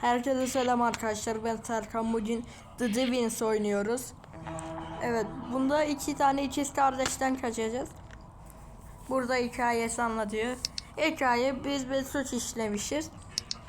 Herkese selam arkadaşlar. Ben Serkan. Bugün The Divins oynuyoruz. Evet, bunda iki tane ikiz kardeşten kaçacağız. Burada hikayesi anlatıyor. Hikaye biz bir suç işlemişiz.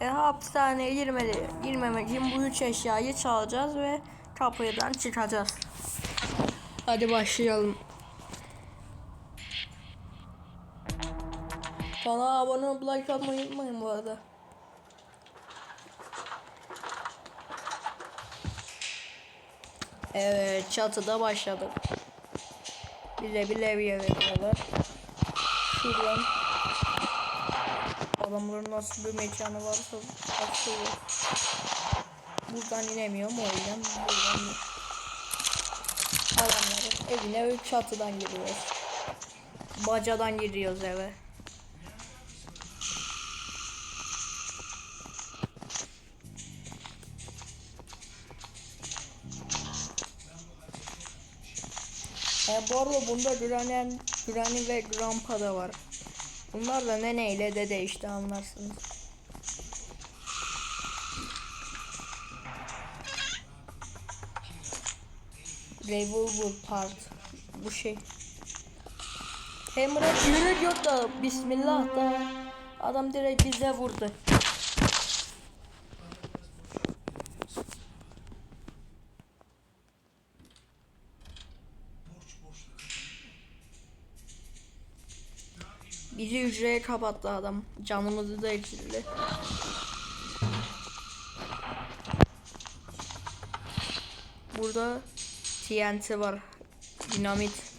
E, hapishaneye girmeli, girmemek için bu üç eşyayı çalacağız ve kapıdan çıkacağız. Hadi başlayalım. Bana abone olup unutmayın bu arada. Evet çatıda başladık. Bize bir levye veriyorlar. Şuradan adamların nasıl bir mekanı varsa açıyor. Buradan inemiyorum o yüzden buradan adamların evine çatıdan giriyoruz. Bacadan giriyoruz eve. E, bu arada bunda Granny, Granny ve Grandpa da var. Bunlar da nene ile dede işte anlarsınız. Revolver part. Bu şey. Hammer'a yürek yok da Bismillah da adam direkt bize vurdu. Bizi hücreye kapattı adam. Canımızı da eksildi. Burada TNT var. Dinamit.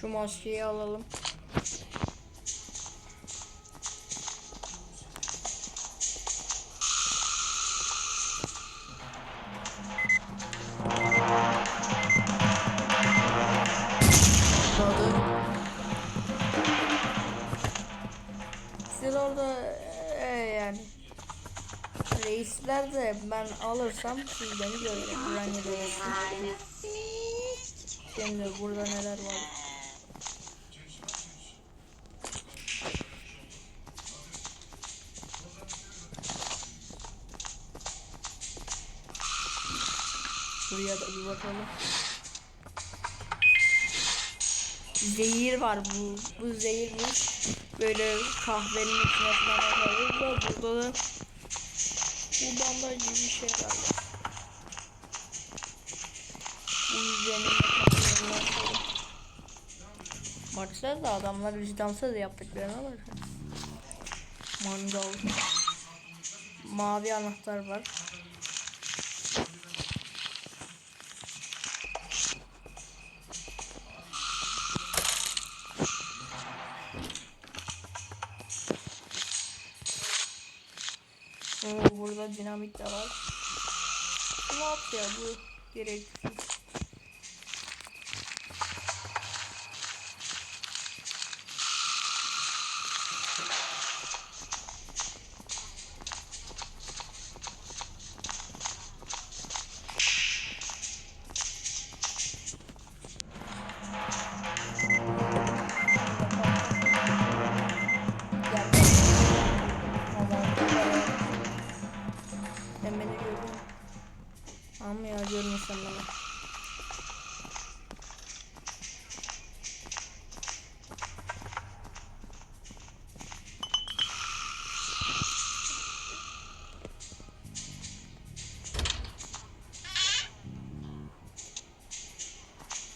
Şu maskeyi alalım. Siz orada e, yani reisler de ben alırsam siz beni reisi. Şimdi burada neler var? Bakalım. Zehir var bu. Bu zehirmiş. Böyle kahvenin içine falan atarız da burada da bu bandaj gibi bir şey var. Bu yüzden Maçlar da adamlar vicdansız yaptıklarına bakın. Mangal. Mavi anahtar var. Burada dinamit de var. Ne yapıyor bu gereksiz.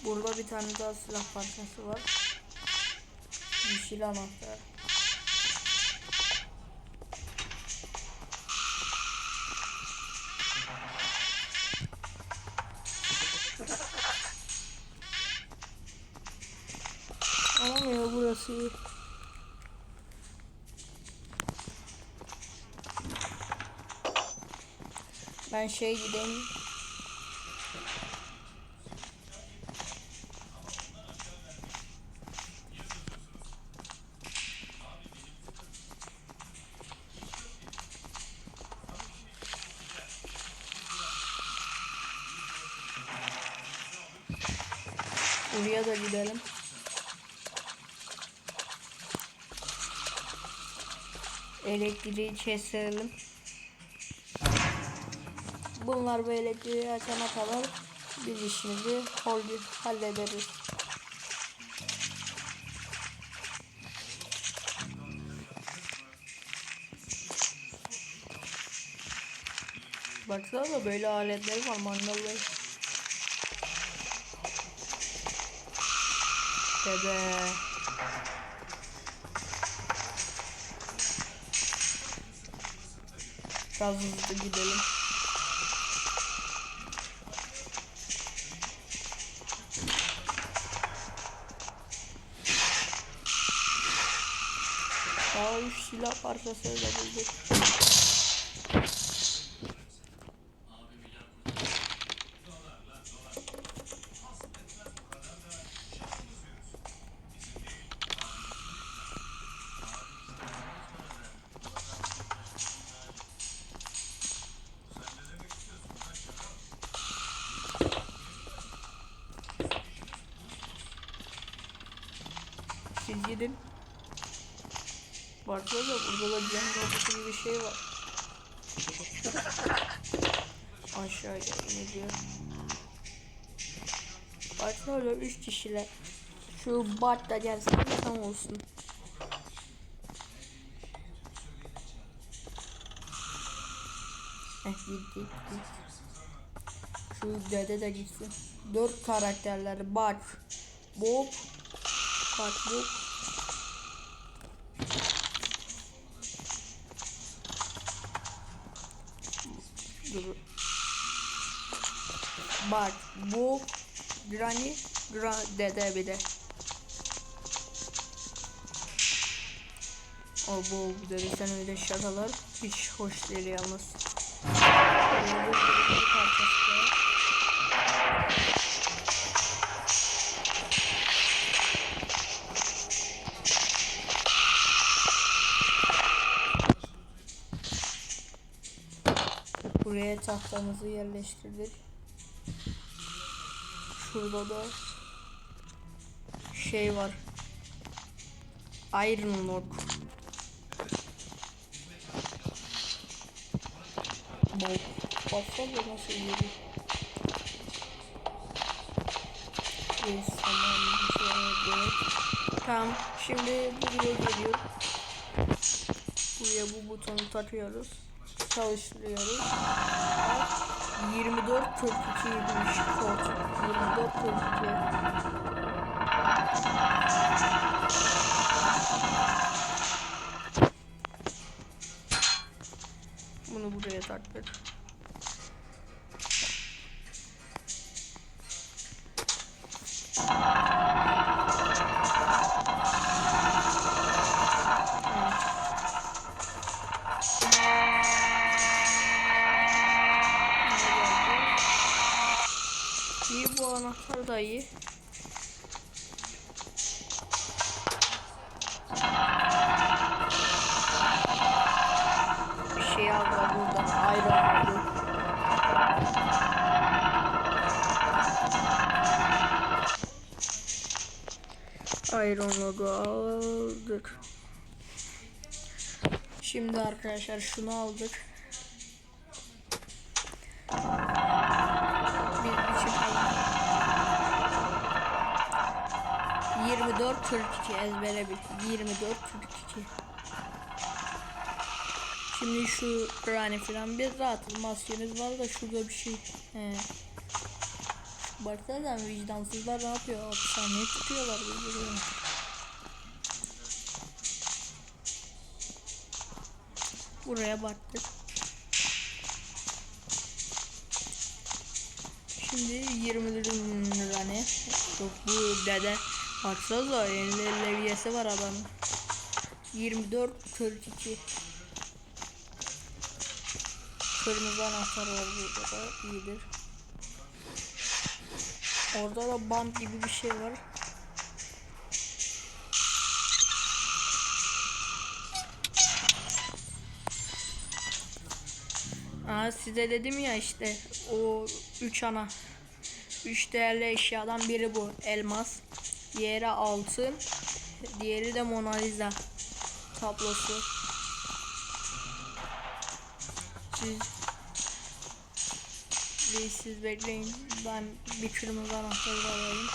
Burada bir tane daha silah parçası var. Yeşil anahtar. Olmuyor burası. Ben şey gideyim. Oraya da gidelim. Elektriği keselim. Bunlar bu elektriği açana kadar biz işimizi hol- hallederiz. Baksana böyle aletleri var mangalları. Dede. Biraz hızlı gidelim. Daha üç silah parçası da bulduk. Şey var. Aşağıya iniyor. Öyle üç kişiler. Şu Bart da gelsin tam olsun. Heh gitti gitti. Şu dede de gitsin. Dört karakterler Bart, Bob, Bart, Bob, Dur. Bak bu Granny Gra dede bir de. O bu dede sen öyle şakalar hiç hoş değil yalnız. Buraya tahtamızı yerleştirdik. Şurada da şey var. Iron Lord. Bak, baksana nasıl yürü. Yes, tamam, evet. Tamam, şimdi buraya geliyor. Buraya bu butonu takıyoruz. Çalıştırıyoruz. 24 42 ymiş kod. 24 42. Bunu buraya taktık. İyi Iron logo aldık. Şimdi arkadaşlar şunu aldık. Bir ay. 24 42 ezbere bil. 24 42. Şimdi şu Granny falan bir rahat maskemiz var da şurada bir şey. He. Baksana vicdansızlar ne yapıyor? Hapishaneye tutuyorlar birbirlerini. Buraya baktık. Şimdi 20 lira ne? Yok bu dede. Baksanıza elinde levyesi var adamın. 24 42. Kırmızı anahtar var burada da iyidir. Orada da band gibi bir şey var. Aa size dedim ya işte o üç ana Üç değerli eşyadan biri bu. Elmas. Diğeri altın. Diğeri de Mona Lisa tablosu. Siz bir siz bekleyin. Ben bir kırmızı anahtarı alayım.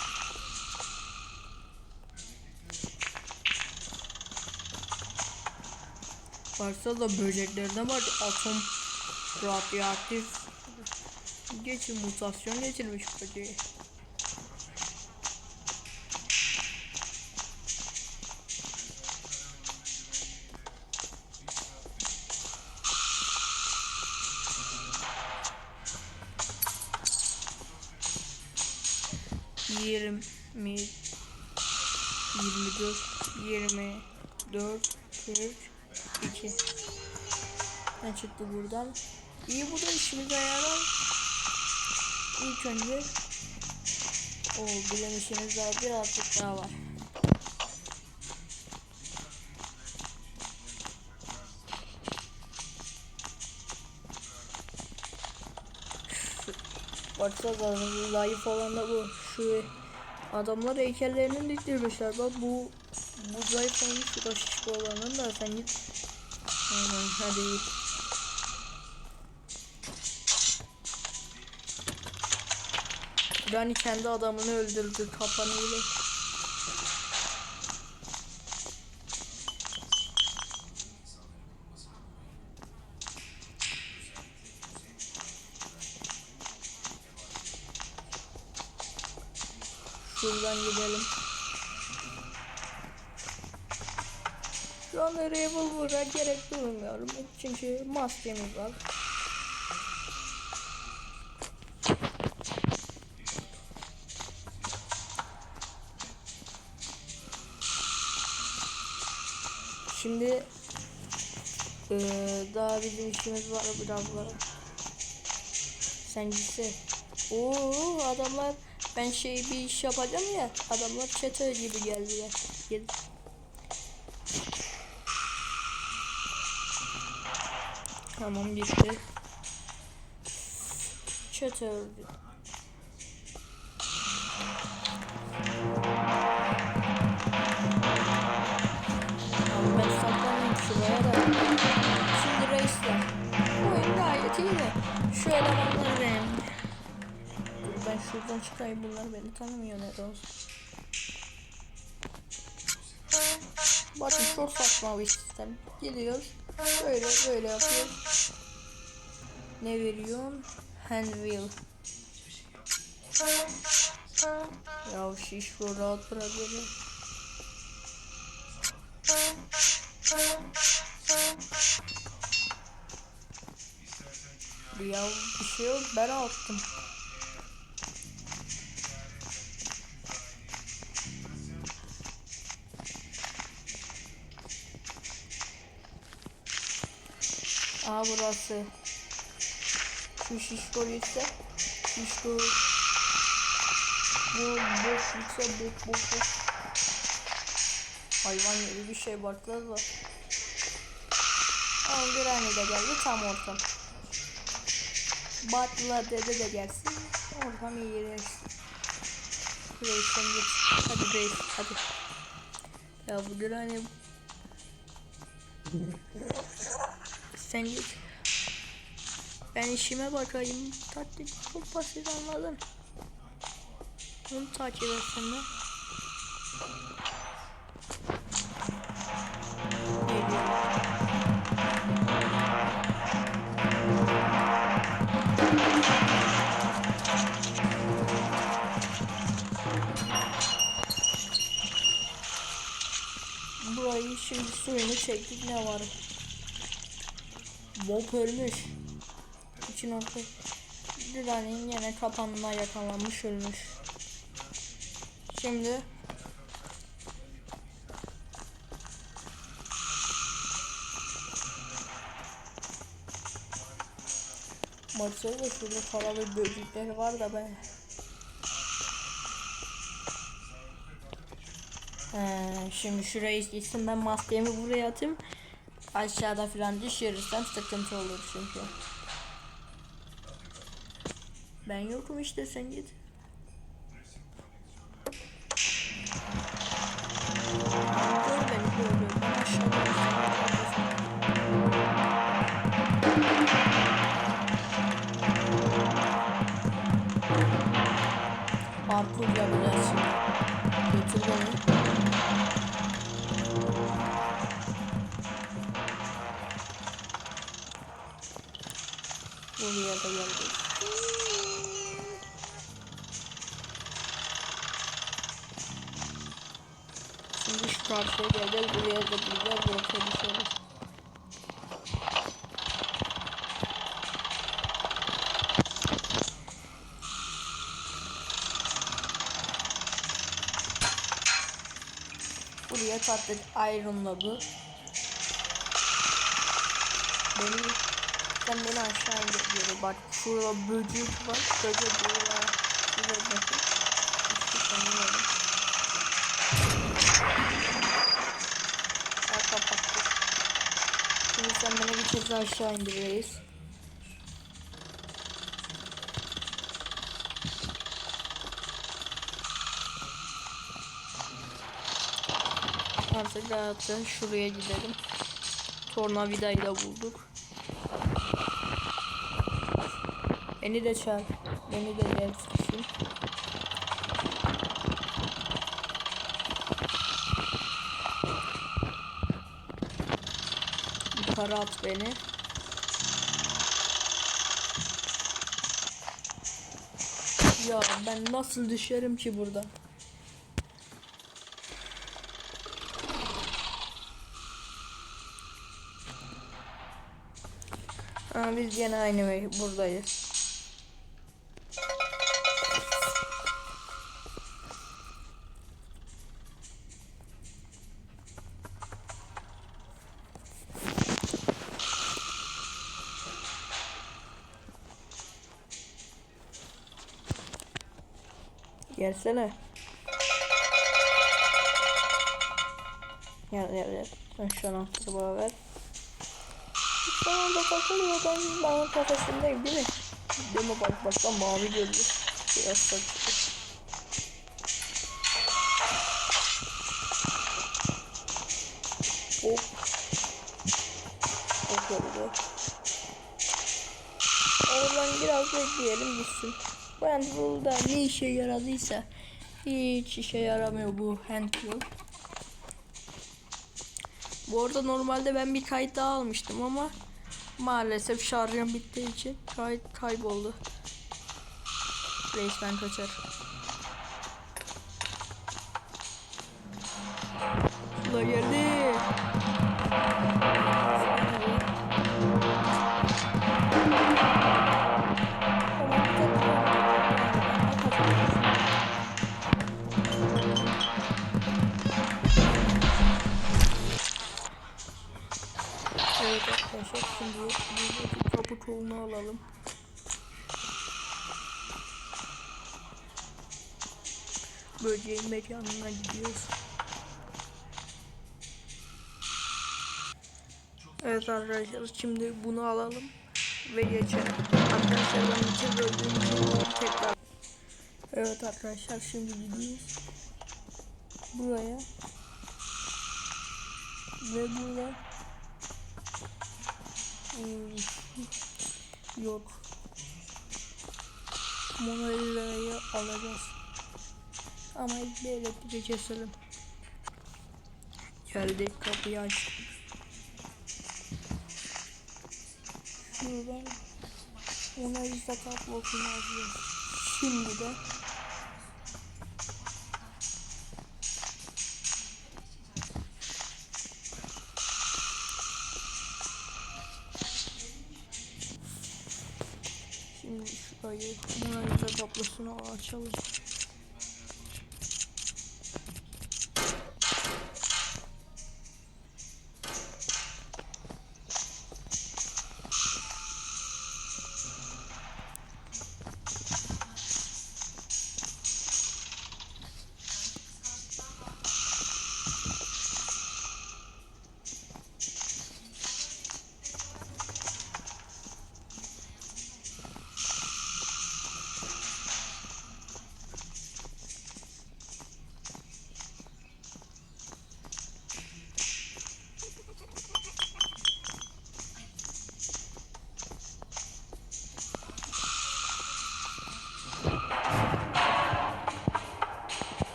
Varsa da böceklerine bak atom radyoaktif geçin mutasyon geçirmiş böceği. 3, 2. Ne çıktı buradan? İyi bu da işimize yarar. İlk önce o bilen işimiz daha birazcık daha var. Baksana layıf olan da bu. Şu adamlar heykellerini diktirmişler. Bak bu bu zayıf olmuş şişko olanın da sen git. Aynen hadi iyi. Rani kendi adamını öldürdü kapanıyla. Şuradan gidelim. Şu an revolver'a gerek duymuyorum. Çünkü maskemiz var. Şimdi eee, daha bizim işimiz var biraz var. Sen gitse. Oo adamlar ben şey bir iş yapacağım ya adamlar çete gibi geldiler. Gel. Tamam gitti. Çete öldü. Ben saklanayım şuraya da. Şimdi reisler. Oyun gayet iyi de. Şu ben şuradan çıkayım bunlar beni tanımıyor ne de olsun. Bakın çok saçma bir sistem. Gidiyoruz. Böyle böyle yapıyoruz. Ne veriyorsun? Handwheel. Ya şiş rahat bırak beni. Ya bir şey yok ben attım. Aa burası. Şu şişko gitse. Şişko. Bu boş gitse boş boş boş. Hayvan gibi bir şey baktılar da. Ama bir anne de geldi tam ortam. Batla dede de gelsin. Ortam iyi yerleşsin. Reis'ten git. Hadi reis hadi. Ya bu bir anne sen git. Ben işime bakayım. Taktik çok basit anladın. Bunu takip de. Geliyor. Burayı şimdi suyunu çektik ne var? Bob ölmüş. İçin orta. Düranin yine kapanına yakalanmış ölmüş. Şimdi Baksana da şurada paralı böcekleri var da ben He, şimdi şuraya gitsin ben maskemi buraya atayım aşağıda falan düşürürsem sıkıntı olur çünkü ben yokum işte sen git. Gör beni gör gör. Ben aşağıda. parkur yapacağız şimdi. Götür beni. Buraya da geldi. Karşıya geleceğiz. Buraya da bulacağız. Yoksa düşeriz. Buraya tatlı ayrımladı. Beni sen beni aşağı indir Bak şurada böcek var. Böcek burada. Şurada bakın. Şimdi sen beni bir kez aşağı indiririz. Artık rahatça şuraya gidelim. Tornavidayı da bulduk. Beni de çağır. Beni de gelsin. At beni. Ya ben nasıl düşerim ki burada? Ha, biz gene aynı buradayız. Gelsene. Gel gel gel. Ben şu anahtarı bana ver. Şu anda takılıyor ben ben kafasındayım değil mi? Mi bak bak lan mavi gözlü. Biraz saçma. Hop. Hop oldu. Oradan biraz bekleyelim gitsin. Ben burada ne işe yaradıysa hiç işe yaramıyor bu handle. Bu arada normalde ben bir kayıt daha almıştım ama maalesef şarjım bittiği için kayıt kayboldu. Reismen kaçar. La geldi. Arkadaşlar şimdi buradaki kapı kolunu alalım. Böceğin mekanına gidiyoruz. Evet arkadaşlar şimdi bunu alalım ve geçelim. Arkadaşlar ben iki böldüğüm tekrar. Evet arkadaşlar şimdi gidiyoruz. Buraya. Ve burada. Yok. Mona Lisa'yı alacağız. Ama ilk bir keselim. Geldik kapıyı açtık. Şuradan Mona Lisa tablosunu alıyoruz. Şimdi de tablosunu açalım.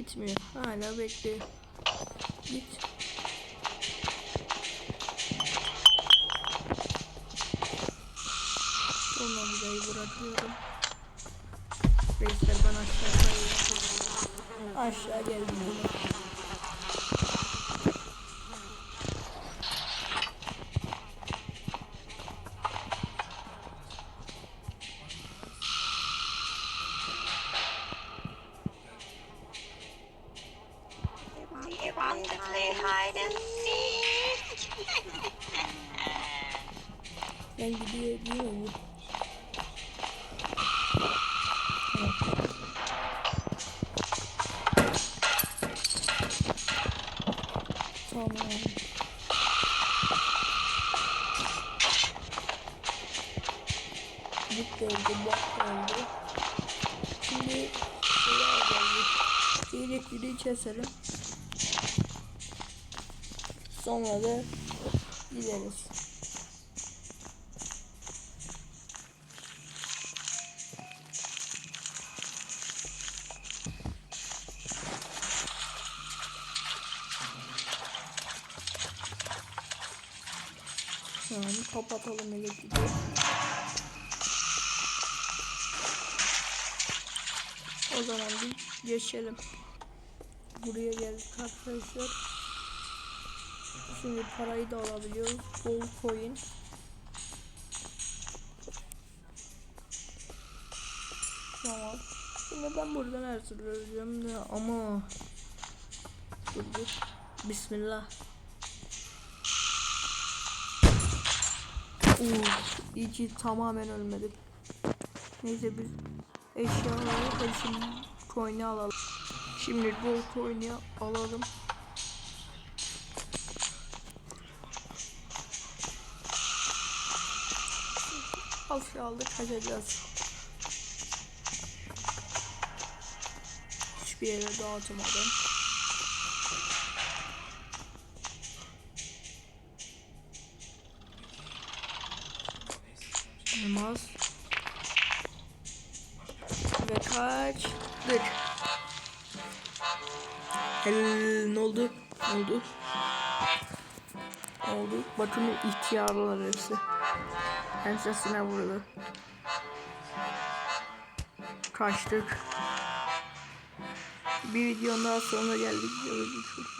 Gitmiyor. Hala bekliyor. Git. Sonra burayı bırakıyorum. Reisler ben aşağı kayıyorum. Aşağı geldim. Ben gidiyor bu? Tamam. Git öldü, bak öldü. Şimdi şeyi alacağız. Elektriği keselim. Sonra da gideriz. Tamam kapatalım elektriği. O zaman bir geçelim. Buraya geldik arkadaşlar. Şimdi parayı da alabiliyoruz. Gold coin. Tamam. Şimdi ben buradan her türlü öleceğim de ama dur dur. Bismillah. Uf, iyi tamamen ölmedim. Neyse biz eşyaları şimdi coin'i alalım. Şimdi gold coin'i alalım. Aşağılık kaçacağız. Hiçbir yere dağıtamadım. Ne oldu? Bakın ihtiyarlar hepsi. Ensesine vurdu. Kaçtık. Bir videonun daha sonuna geldik. Seviyorum.